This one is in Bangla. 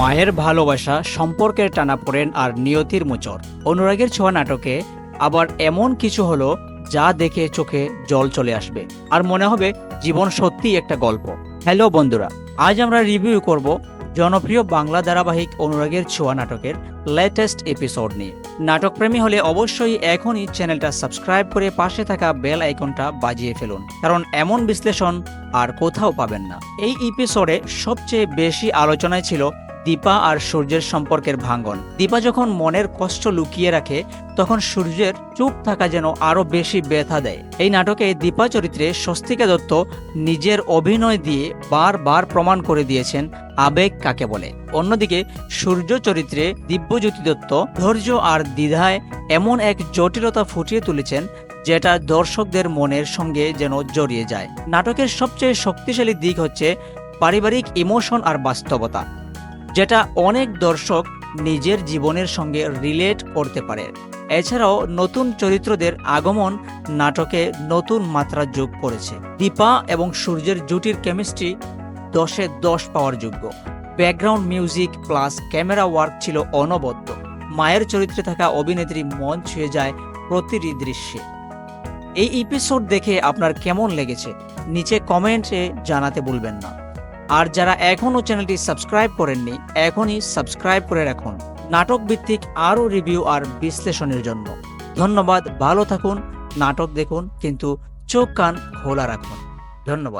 মায়ের ভালোবাসা সম্পর্কের টানাপোড়েন আর নিয়তির মোচর। অনুরাগের ছোঁয়া নাটকে আবার এমন কিছু হলো যা দেখে চোখে জল চলে আসবে। আর মনে হবে জীবন সত্যিই একটা গল্প। হ্যালো বন্ধুরা, আজ আমরা রিভিউ করব জনপ্রিয় বাংলা ধারাবাহিক অনুরাগের ছোঁয়া নাটকের লেটেস্ট এপিসোড নিয়ে। নাটকপ্রেমী হলে অবশ্যই এখনই চ্যানেলটা সাবস্ক্রাইব করে পাশে থাকা বেল আইকনটা বাজিয়ে ফেলুন। কারণ এমন বিশ্লেষণ আর কোথাও পাবেন না। এই এপিসোডে সবচেয়ে বেশি আলোচনায় ছিল দীপা আর সূর্যের সম্পর্কের ভাঙ্গন দীপা যখন মনের কষ্ট লুকিয়ে রাখে, তখন সূর্যের চুপ থাকা যেন আরও বেশি ব্যথা দেয়। এই নাটকে দীপা চরিত্রে স্বস্তিকা দত্ত নিজের অভিনয় দিয়ে বারবার প্রমাণ করে দিয়েছেন আবেগ কাকে বলে। অন্যদিকে, সূর্য চরিত্রে দিব্যজ্যোতি দত্ত ধৈর্য আর দ্বিধায় এমন এক জটিলতা ফুটিয়ে তুলেছেন, যেটা দর্শকদের মনের সঙ্গে যেন জড়িয়ে যায়। নাটকের সবচেয়ে শক্তিশালী দিক হচ্ছে পারিবারিক ইমোশন আর বাস্তবতা। যেটা অনেক দর্শক নিজের জীবনের সঙ্গে রিলেট করতে পারে। এছাড়াও নতুন চরিত্রদের আগমন নাটকে নতুন মাত্রা যোগ করেছে। দীপা এবং সূর্যের জুটির কেমিস্ট্রি দশে দশ পাওয়ার যোগ্য। Background music plus camera work ছিল অনবদ্য। মায়ের চরিত্রে থাকা অভিনেত্রী মন ছুঁয়ে যায় প্রতিটি দৃশ্যে। এই এপিসোড দেখে আপনার কেমন লেগেছে? নিচে কমেন্টে জানাতে ভুলবেন না। আর যারা এখনও চ্যানেলটি সাবস্ক্রাইব করেননি, এখনই সাবস্ক্রাইব করে রাখুন। নাটক ভিত্তিক আরও রিভিউ আর বিশ্লেষণের জন্য। ধন্যবাদ, ভালো থাকুন, নাটক দেখুন, কিন্তু চোখ কান খোলা রাখুন। ধন্যবাদ।